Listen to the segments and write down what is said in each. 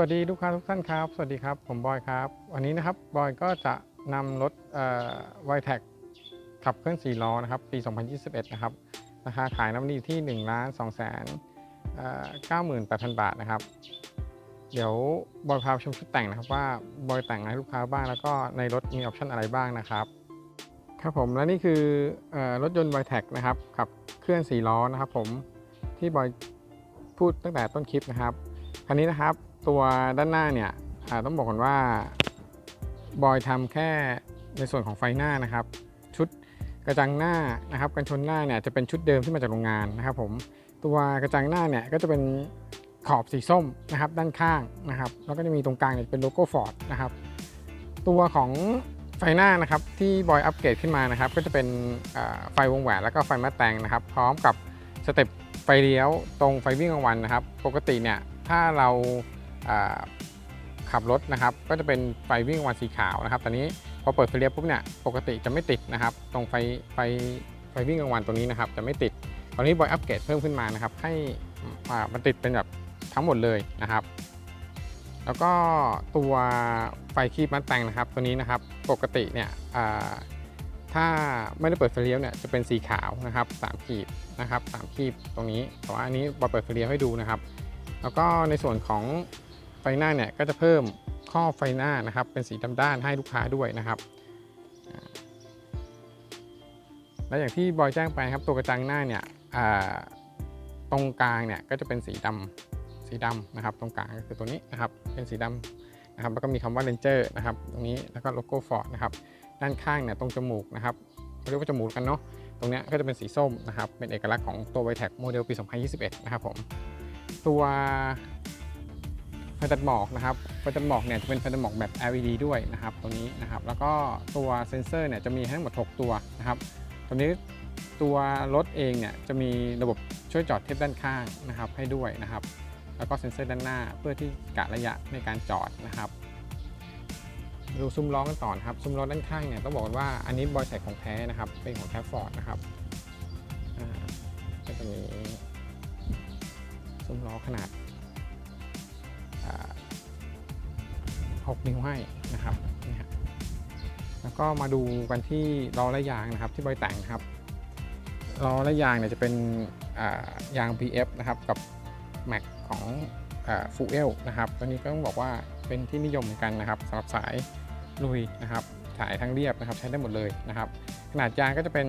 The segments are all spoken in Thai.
วัสดีลูกค้าทุกท่านครับ สวัสดีครับ ผมบอยครับ วันนี้นะครับบอยก็จะนำรถไวแท็กขับเคลื่อน4ล้อนะครับ ปี 2021 นะครับ ราคาขายน้ำมันอยู่ที่1ล้าน2แสน98,000 บาทนะครับ เดี๋ยวบอยพาชมชุดแต่งนะครับว่าบอยแต่งให้ลูกค้าบ้าง แล้วก็ในรถมีออปชั่นอะไรบ้างนะครับ ครับผมและนี่คือเออรถยนต์ไวแท็กนะครับขับเคลื่อน4ล้อนะครับผมที่บอยพูดตั้งแต่ต้นคลิปนะครับคันนี้นะครับ ตัวด้านหน้าเนี่ยต้องบอกก่อนว่าบอยทำแค่ในส่วนของไฟหน้านะครับ ชุดกระจังหน้านะครับกันชนหน้าเนี่ยจะเป็นชุดเดิมที่มาจากโรงงานนะครับผมตัวกระจังหน้าเนี่ยก็จะเป็นขอบสีส้มนะครับด้านข้างนะครับ แล้วก็จะมีตรงกลางเนี่ยเป็นโลโก้ฟอร์ดนะครับตัวของไฟหน้านะครับที่บอยอัปเกรดขึ้นมานะครับ ก็จะเป็นไฟวงแหวนแล้วก็ไฟมาแตงนะครับ พร้อมกับสเต็ปไฟเลี้ยวตรงไฟวิ่งกลางวันนะครับ ปกติเนี่ยถ้าเรา ขับรถนะครับ ก็จะเป็นไฟวิ่งกลางวันสีขาวนะครับ ตอนนี้พอเปิดไฟเลี้ยวปุ๊บเนี่ยปกติจะไม่ติดนะครับ ตรงไฟไฟไฟวิ่งกลางวันตัวนี้นะครับ จะไม่ติด ตอนนี้บอยอัปเกรดเพิ่มขึ้นมานะครับ ให้อ่ามันติดเป็นแบบทั้งหมดเลยนะครับ แล้วก็ตัวไฟคีบมัดแต่งนะครับ ตัวนี้นะครับ ปกติเนี่ยอ่าถ้าไม่ได้เปิดไฟเลี้ยวเนี่ยจะเป็นสีขาวนะครับสามขีดนะครับสามขีดตรงนี้ แต่ว่าอันนี้บอยเปิดไฟเลี้ยวให้ดูนะครับ แล้วก็ในส่วนของ ไฟหน้าเนี่ยก็จะเพิ่มข้อไฟหน้านะครับ เป็นสีดำด้านให้ลูกค้าด้วยนะครับและอย่างที่บอยแจ้งไปครับตัวกระจังหน้าเนี่ยตรงกลางเนี่ยก็จะเป็นสีดำสีดำนะครับ ตรงกลางก็คือตัวนี้นะครับเป็นสีดำนะครับแล้วก็มีคำว่า Ranger นะครับตรงนี้แล้วก็โลโก้ฟอร์ดนะครับด้านข้างเนี่ยตรงจมูกนะครับเขาเรียกว่าจมูกกันเนาะตรงเนี้ยก็จะเป็นสีส้มนะครับเป็นเอกลักษณ์ของตัว v i t e c โมเดลปี 2021 นะครับผมตัว ไฟตัดหมอกนะครับไฟตัดหมอกเนี่ยจะเป็นไฟตัดหมอกแบบ LED ด้วยนะครับตรงนี้นะครับแล้วก็ตัวเซนเซอร์เนี่ยจะมีทั้งหมด 6 ตัวนะครับตัวนี้ตัวรถเองเนี่ยจะมีระบบช่วยจอดเทียบด้านข้างนะครับให้ด้วยนะครับ แล้วก็เซ็นเซอร์ด้านหน้าเพื่อที่กะระยะในการจอดนะครับดูซุ้มล้อกันต่อนะครับซุ้มล้อด้านข้างเนี่ยต้องบอกว่าอันนี้บอยใส่ของแท้นะครับเป็นของแท้ฟอร์ดนะครับก็จะมีซุ้มล้อขนาด 6 นิ้วให้นะครับนี่ฮะแล้วก็มาดูกันที่ล้อและยางนะครับที่บอยแต่งนะครับล้อและยางเนี่ยจะเป็นยาง PF นะครับกับแม็กของฟูเอลนะครับตัวนี้ก็ต้องบอกว่าเป็นที่นิยมกันนะครับสำหรับสายลุยนะครับสายทั้งเรียบนะครับใช้ได้หมดเลยนะครับ ขนาดยางก็จะเป็น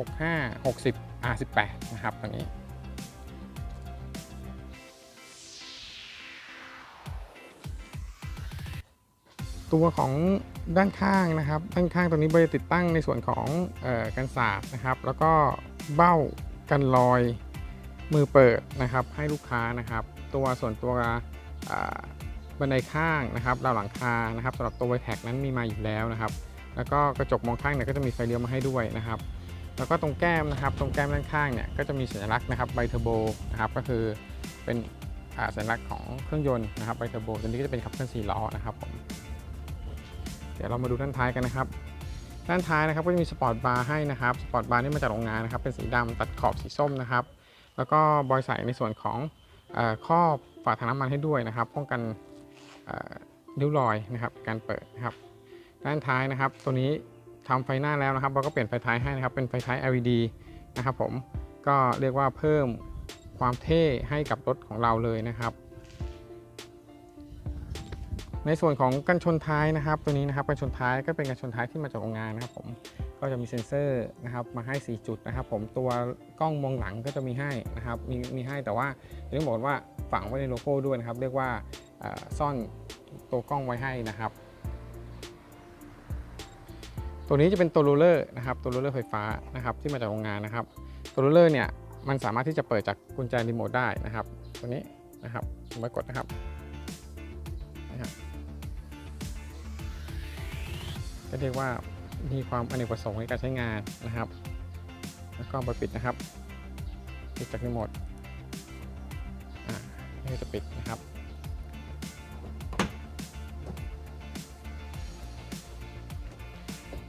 265 60 R18 นะครับตัวนี้ ตัวของด้านข้างนะครับ ด้านข้างตรงนี้บริติดตั้งในส่วนของออกันสาดนะครับ แล้วก็เบ้ากันรอยมือเปิดนะครับให้ลูกค้านะครับ ตัวส่วนตัวบันไดข้างนะครับราวหลังคานะครับสำหรับตัวไวแท็กนั้นมีมาอยู่แล้วนะครับ แล้วก็กระจกมองข้างเนี่ยก็จะมีไฟเลี้ยวมาให้ด้วยนะครับ แล้วก็ตรงแก้มนะครับ ตรงแก้มด้านข้างเนี่ยก็จะมีสัญลักษณ์นะครับไบเทอร์โบนะครับก็คือเป็นสัญลักษณ์ของเครื่องยนต์นะครับไบเทอร์โบตัวนี้ก็จะเป็นขับเคลื่อนสี่ล้อนะครับผม เดี๋ยวเรามาดูด้านท้ายกันนะครับ ด้านท้ายนะครับก็จะมีสปอร์ตบาร์ให้นะครับสปอร์ตบาร์นี่มาจากโรงงานนะครับเป็นสีดำตัดขอบสีส้มนะครับ แล้วก็บอยใส่ในส่วนของเออครอฝาถังน้ำมันให้ด้วยนะครับ ป้องกันเอ่อริ้วรอยนะครับการเปิดนะครับ ด้านท้ายนะครับ ตัวนี้ทำไฟหน้าแล้วนะครับ เราก็เปลี่ยนไฟท้ายให้นะครับ เป็นไฟท้าย LED นะครับผมก็เรียกว่าเพิ่มความเท่ให้กับรถของเราเลยนะครับ ในส่วนของกันชนท้ายนะครับ ตัวนี้นะครับกันชนท้ายก็เป็นกันชนท้ายที่มาจากโรงงานนะครับผมก็จะมีเซ็นเซอร์นะครับมาให้ 4 จุดนะครับ ผมตัวกล้องมองหลังก็จะมีให้นะครับมีมีให้แต่ว่าต้องบอกว่าฝังไว้ในโลโก้ด้วยนะครับ เรียกว่าซ่อนตัวกล้องไว้ให้นะครับ ตัวนี้จะเป็นตัวรูเลอร์นะครับตัวรูเลอร์ไฟฟ้านะครับที่มาจากโรงงานนะครับ ตัวรูเลอร์เนี่ยมันสามารถที่จะเปิดจากกุญแจรีโมทได้นะครับ ตัวนี้นะครับผมไปกดนะครับ ก็เรียกว่ามีความอเนกประสงค์ในการใช้งานนะครับ แล้วก็ไปปิดนะครับ ปิดจากรีโมทอ่านี่จะปิดนะครับ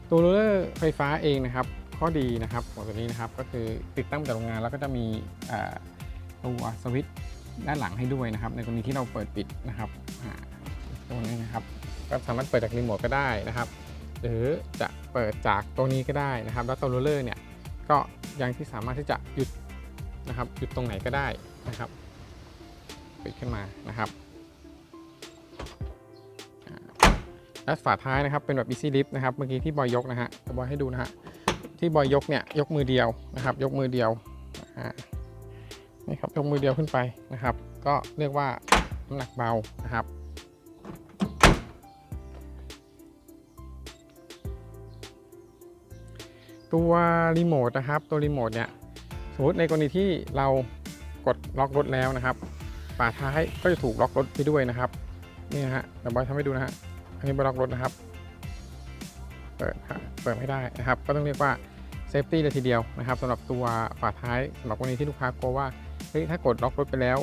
ตัวรูลเลอร์ไฟฟ้าเองนะครับ ข้อดีนะครับของตัวนี้นะครับก็คือติดตั้งจากโรงงานแล้วก็จะมีอ่าตัวสวิตช์ด้านหลังให้ด้วยนะครับ ในกรณีที่เราเปิดปิดนะครับอ่าตรงนี้นะครับ ก็สามารถเปิดจากรีโมทก็ได้นะครับ หรือจะเปิดจากตรงนี้ก็ได้นะครับแล้วตัวโรลเลอร์เนี่ยก็ยังที่สามารถที่จะหยุดนะครับหยุดตรงไหนก็ได้นะครับปิดขึ้นมานะครับและฝาท้ายนะครับเป็นแบบ easy lift นะครับเมื่อกี้ที่บอยยกนะฮะจะบอยให้ดูนะฮะที่บอยยกเนี่ยยกมือเดียวนะครับ ยกมือเดียวนี่ครับยกมือเดียวขึ้นไปนะครับ ก็เรียกว่าน้ำหนักเบานะครับ ตัวรีโมทนะครับ ตัวรีโมทเนี่ยสมมติในกรณีที่เรากดล็อกรถแล้วนะครับฝาท้ายก็จะถูกล็อกรถไปด้วยนะครับนี่นะฮะเดี๋ยวบอยทำให้ดูนะฮะอันนี้บล็อกรถนะครับ เปิดเปิดไม่ได้นะครับ ก็ต้องเรียกว่าเซฟตี้เลยทีเดียวนะครับสำหรับตัวฝาท้ายสำหรับกรณีที่ลูกค้ากลัวว่าเฮ้ยถ้ากดล็อกรถไปแล้ว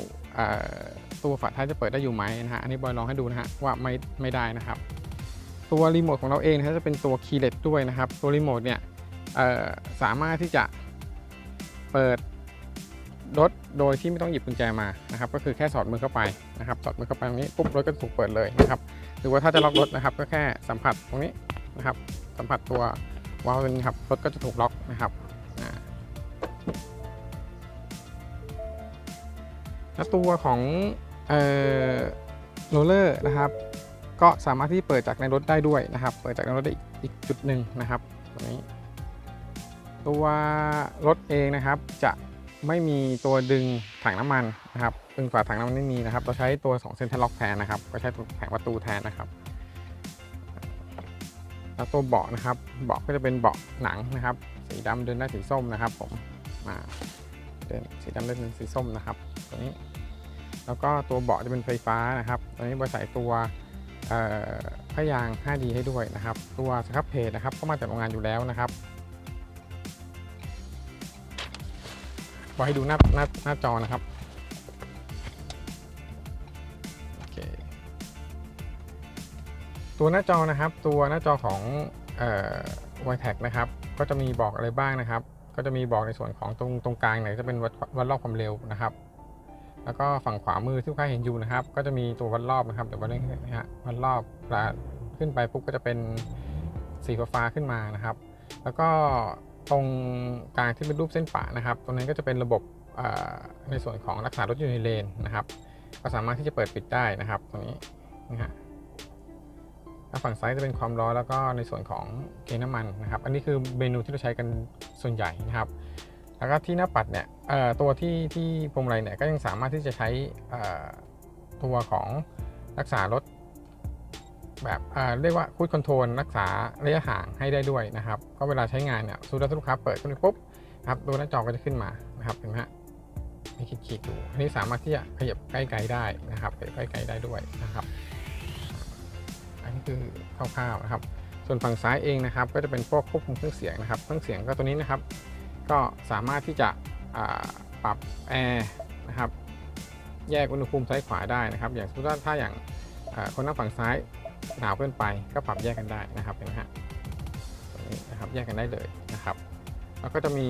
ตัวฝาท้ายจะเปิดได้อยู่ไหมนะฮะอันนี้บอยลองให้ดูนะฮะว่าไม่ไม่ได้นะครับ ตัวรีโมทของเราเองนะจะเป็นตัวคีย์เลสด้วยนะครับ ตัวรีโมทเนี่ย สามารถที่จะเปิดรถโดยที่ไม่ต้องหยิบกุญแจมานะครับ ก็คือแค่สอดมือเข้าไปนะครับ สอดมือเข้าไปตรงนี้ปุ๊บรถก็ถูกเปิดเลยนะครับ หรือว่าถ้าจะล็อกรถนะครับ ก็แค่สัมผัสตรงนี้นะครับ สัมผัสตัววาล์วนี้ครับรถก็จะถูกล็อกนะครับแล้วตัวของเออโรลเลอร์นะครับ ก็สามารถที่เปิดจากในรถได้ด้วยนะครับ เปิดจากในรถได้อีกจุดหนึ่งนะครับตรงนี้ ตัวรถเองนะครับจะไม่มีตัวดึงถังน้ำมันนะครับดึงฝาถังน้ำมันไม่มีนะครับ เราใช้ตัว2เซนเตอร์ล็อกแทนนะครับ ก็ใช้ตัวแผงประตูแทนนะครับแล้วตัวเบาะนะครับ เบาะก็จะเป็นเบาะหนังนะครับ สีดำเดินได้สีส้มนะครับ ผมมาเดินสีดำเดินสีส้มนะครับตัวนี้ แล้วก็ตัวเบาะจะเป็นไฟฟ้านะครับตัวนี้บริษัทตัวผ้ายาง 5D ให้ด้วยนะครับ ตัวสครับเพจนะครับก็มาจากโรงงานอยู่แล้วนะครับ อให้ดูหน้าหน้าหน้าจอนะครับโอเคตัวหน้าจอนะครับ ตัวหน้าจอของเอ่อ i t e c นะครับ ก็จะมีบอกอะไรบ้างนะครับ ก็จะมีบอกในส่วนของตรงตรงกลางเนี่ยจะเป็นวัดวัดรอบความเร็วนะครับ แล้วก็ฝั่งขวามือที่ลูกค้าเห็นอยู่นะครับ ก็จะมีตัววัดรอบนะครับ เดี๋ยววัดเรื่องนะฮะวัดรอบขึ้นไปปุ๊บก็จะเป็นสีฟ้าขึ้นมานะครับ แล้วก็ ตรงกลางที่เป็นรูปเส้นป่านะครับ ตรงนั้นก็จะเป็นระบบในส่วนของรักษารถอยู่ในเลนนะครับ ก็สามารถที่จะเปิดปิดได้นะครับตรงนี้นะฮะแล้วฝั่งซ้ายจะเป็นความร้อนแล้วก็ในส่วนของเกณฑ์น้ำมันนะครับ อันนี้คือเมนูที่เราใช้กันส่วนใหญ่นะครับ แล้วก็ที่หน้าปัดเนี่ยตัวที่ที่พวงมาลัยเนี่ยก็ยังสามารถที่จะใช้ตัวของรักษารถ แบบเเรียกว่าคูดคอนโทรลรักษาระยะห่างให้ได้ด้วยนะครับ ก็เวลาใช้งานเนี่ยสูดลูกค้าเปิดขึ้นไปปุ๊บครับตัวหน้าจอก็จะขึ้นมานะครับเห็นไหมฮะมีขีดๆอยู่อันนี้สามารถที่จะขยับใกล้ไกลได้นะครับขยับใกล้ไกลได้ด้วยนะครับ อันนี้คือคร่าวๆนะครับ ส่วนฝั่งซ้ายเองนะครับ ก็จะเป็นพวกควบคุมเครื่องเสียงนะครับ เครื่องเสียงก็ตัวนี้นะครับ ก็สามารถที่จะปรับแอร์นะครับ แยกอุณหภูมิซ้ายขวาได้นะครับ อย่างสมมติว่าถ้าอย่างคนนั่งฝั่งซ้าย หนาวเกินไปก็ปรับแยกกันได้นะครับเห็นไหมฮะตรงนี้นะครับแยกกันได้เลยนะครับ แล้วก็จะมี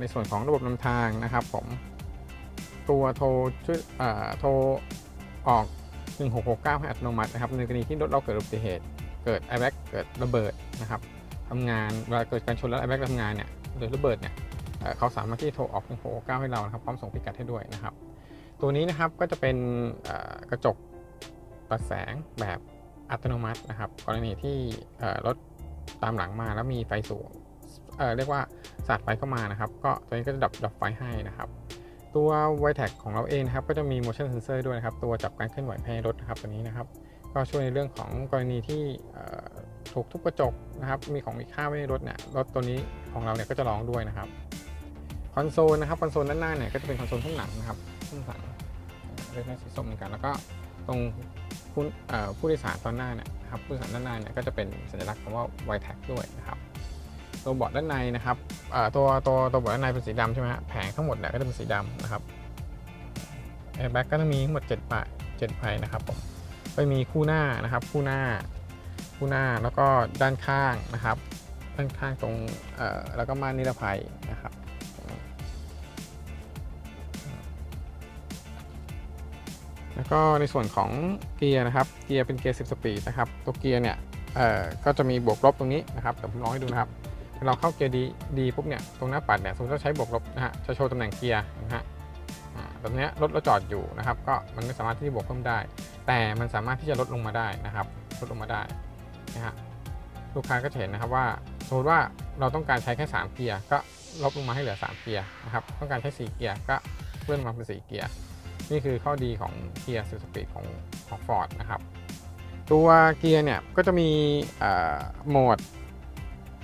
ในส่วนของระบบนำทางนะครับผมตัวโทรช่วยเอ่อโทรออก 1669 ให้อัตโนมัตินะครับในกรณีที่รถเราเกิดอุบัติเหตุ เกิด airbag เกิดระเบิดนะครับทำงานเวลาเกิดการชนแล้ว airbag ทำงานเนี่ยหรือระเบิดเนี่ยเขาสามารถที่โทรออก 1669 ให้เรานะครับพร้อมส่งพิกัดให้ด้วยนะครับ ตัวนี้นะครับก็จะเป็นกระจกตัดแสงแบบ อัตโนมัตินะครับ กรณีที่รถตามหลังมาแล้วมีไฟสูงเเรียกว่าสาดไฟเข้ามานะครับ ก็ตัวนี้ก็จะดับดับไฟให้นะครับ ตัว v i t e c ของเราเองนะครับ ก็จะมี motion sensor ด้วยนะครับ ตัวจับการเคลื่อนไหวภายในรถนะครับตัวนี้นะครับ ก็ช่วยในเรื่องของกรณีที่ถูกทุบกระจกนะครับ มีของมีค่าไว้ในรถเนี่ย รถตัวนี้ของเราเนี่ยก็จะร้องด้วยนะครับ คอนโซลนะครับ คอนโซลด้านหน้าเนี่ยก็จะเป็นคอนโซลข้างหลังนะครับข้างหลังเรียกได้สีส้มเหมือนกัน แล้วก็ตรง ผู้เอ่อผู้โดยสารตอนหน้าเนี่ยครับผู้โดยสารด้านหน้าเนี่ยก็จะเป็นสัญลักษณ์คำว่า v i t e c ด้วยนะครับตัวเบาะด้านในนะครับตัวตัวตัวเบาะด้านในเป็นสีดำใช่ไหมฮะแผงทั้งหมดเนี่ยก็จะเป็นสีดำนะครับแอร์แบ็กก็จะมีทั้งหมด7ปะ7ใบนะครับผมก็มีคู่หน้านะครับ คู่หน้า คู่หน้าแล้วก็ด้านข้างนะครับ ด้านข้างตรงแล้วก็ม่านนิรภัยนะครับ แล้วก็ในส่วนของเกียร์นะครับ เกียร์เป็นเกียร์ 10 สปีดนะครับ ตัวเกียร์เนี่ยเอ่อก็จะมีบวกลบตรงนี้นะครับแต่ผมลองให้ดูนะครับเราเข้าเกียร์ดีดีปุ๊บเนี่ยตรงหน้าปัดเนี่ยสมมติเราใช้บวกลบนะฮะจะโชว์ตำแหน่งเกียร์นะฮะตรงเนี้ยรถเราจอดอยู่นะครับ ก็มันไม่สามารถที่จะบวกเพิ่มได้ แต่มันสามารถที่จะลดลงมาได้นะครับ ลดลงมาได้นะฮะลูกค้าก็จะเห็นนะครับว่าสมมติว่าเราต้องการใช้แค่ 3 เกียร์ก็ลบลงมาให้เหลือ 3 เกียร์นะครับต้องการใช้ 4 เกียร์ก็เลื่อนมาเป็น 4 เกียร์ นี่คือข้อดีของเกียร์สิสปีดของของ Ford นะครับ ตัวเกียร์เนี่ยก็จะมีโหมด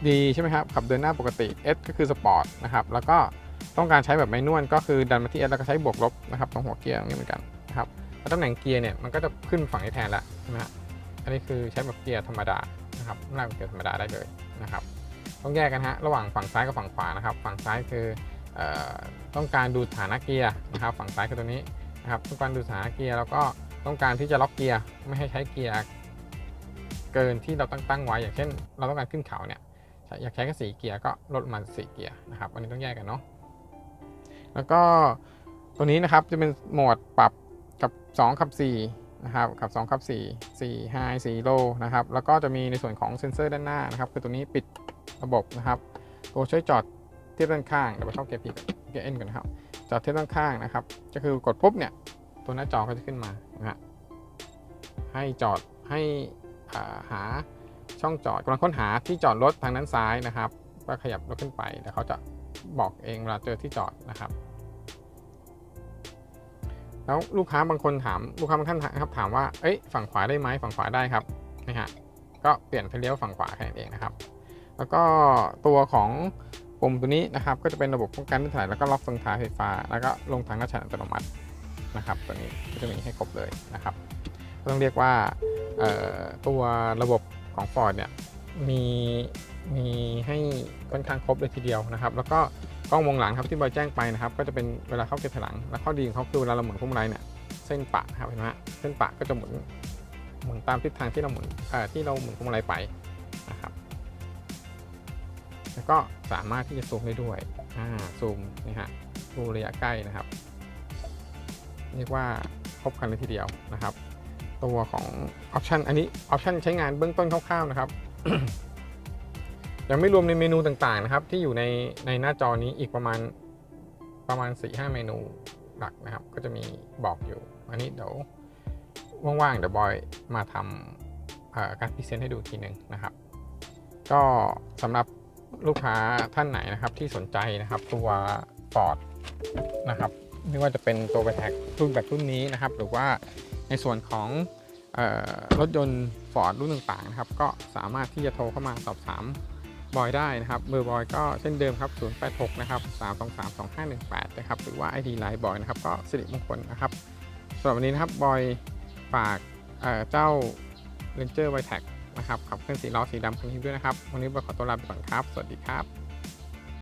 ดีใช่ไหมครับ ขับเดินหน้าปกติ S ก็คือสปอร์ตนะครับ แล้วก็ต้องการใช้แบบไม่นวลก็คือดันมาที่ S แล้วก็ใช้บวกลบนะครับตรงหัวเกียร์ตรงนี้เหมือนกันนะครับแล้วตำแหน่งเกียร์เนี่ยมันก็จะขึ้นฝั่งนี้แทนละใช่ไหมฮะอันนี้คือใช้แบบเกียร์ธรรมดานะครับลากเป็นเกียร์ธรรมดาได้เลยนะครับ ต้องแยกกันฮะระหว่างฝั่งซ้ายกับฝั่งขวานะครับ ฝั่งซ้ายคือเออต้องการดูฐานะเกียร์นะครับ ฝั่งซ้ายคือตัวนี้ นะครับต้องการดูสาเกียร์แล้วก็ต้องการที่จะล็อกเกียร์ไม่ให้ใช้เกียร์เกินที่เราตั้งตั้งไว้ อย่างเช่น เราต้องการขึ้นเขาเนี่ยอยากใช้แค่สี่เกียร์ก็ลดมาสี่เกียร์นะครับอันนี้ต้องแยกกันเนาะแล้วก็ตัวนี้นะครับจะเป็นโหมดปรับกับ2ขับ4นะครับขับ2ขับ4 4 high 4 low นะครับแล้วก็จะมีในส่วนของเซ็นเซอร์ด้านหน้านะครับคือตัวนี้ปิดระบบนะครับตัวช่วยจอดเทียบด้านข้างเดี๋ยวไปเข้าเกียร์ P กับเกียร์ N กันนะครับ จอเทียบด้านข้างนะครับ ก็คือกดปุ๊บเนี่ย ตัวหน้าจอก็จะขึ้นมานะฮะให้จอดให้าหาช่องจอดกำลังค้นหาที่จอดรถทางด้านซ้ายนะครับ ก็ขยับรถขึ้นไปเดี๋ยวเขาจะบอกเองเวลาเจอที่จอดนะครับ แล้วลูกค้าบางคนถามลูกค้าบางท่านนะครับถามว่าเอ้ยฝั่งขวาได้ไหมฝั่งขวาได้ครับนะฮะก็เปลี่ยนไปเลี้ยวฝั่งขวาแค่นั้นเองนะครับ แล้วก็ตัวของ ปุ่มตัวนี้นะครับก็จะเป็นระบบป้องกันลื่ถลายแล้วก็ล็อกเฟืองท้ายไฟฟ้า แล้วก็ลงทางหน้าฉันอัตโนมัตินะครับตัวนี้ก็จะมีให้ครบเลยนะครับก็ต้องเรียกว่าตัวระบบของ Ford เนี่ยมีมีให้ค่อนข้างครบเลยทีเดียวนะครับ แล้วก็กล้องวงหลังครับที่บอยแจ้งไปนะครับ ก็จะเป็นเวลาเข้าเกียร์ถอยหลัง แล้วข้อดีของเขาคือเวลาเราหมุนพวงมาลัยเนี่ยเส้นปะครับเห็นไหมเส้นปะก็จะหมุนหมุนตามทิศทางที่เราหมุนที่เราหมุนพวงมาลัยไปนะครับ แล้วก็สามารถที่จะซูมได้ด้วยอ่าซูมนี่ฮะดูระยะใกล้นะครับ เรียกว่าครบครันเลยทีเดียวนะครับ ตัวของออปชันอันนี้ออปชันใช้งานเบื้องต้นคร่าวๆนะครับยังไม่รวมในเมนูต่างๆนะครับ ที่อยู่ในในหน้าจอนี้อีกประมาณประมาณ 4-5 เมนูหลักนะครับ ก็จะมีบอกอยู่ อันนี้เดี๋ยวว่างๆเดี๋ยวบอยมาทำการพรีเซนต์ให้ดูทีหนึ่งนะครับ ก็สำหรับ ลูกค้าท่านไหนนะครับที่สนใจนะครับตัว Ford นะครับไม่ว่าจะเป็นตัว v แท็กรุ่นแบบรุ่นนี้นะครับ หรือว่าในส่วนของออรถยนต์ Ford รุ่นต่างๆนะครับ ก็สามารถที่จะโทรเข้ามาสอบถามบอยได้นะครับเบอร์บอยก็เช่นเดิมครับ086นะครับ323 2518นะครับหรือว่า ID Line บอยนะครับก็สิริมงคลนะครับสำหรับวันนี้นะครับบอยฝากเอ่อเจ้า Ranger v แท็ก นะครับขับเคลื่อนสีล้อสีดำคันนี้ด้วยนะครับ วันนี้บอยขอตัวลาไปก่อนครับ สวัสดีครับ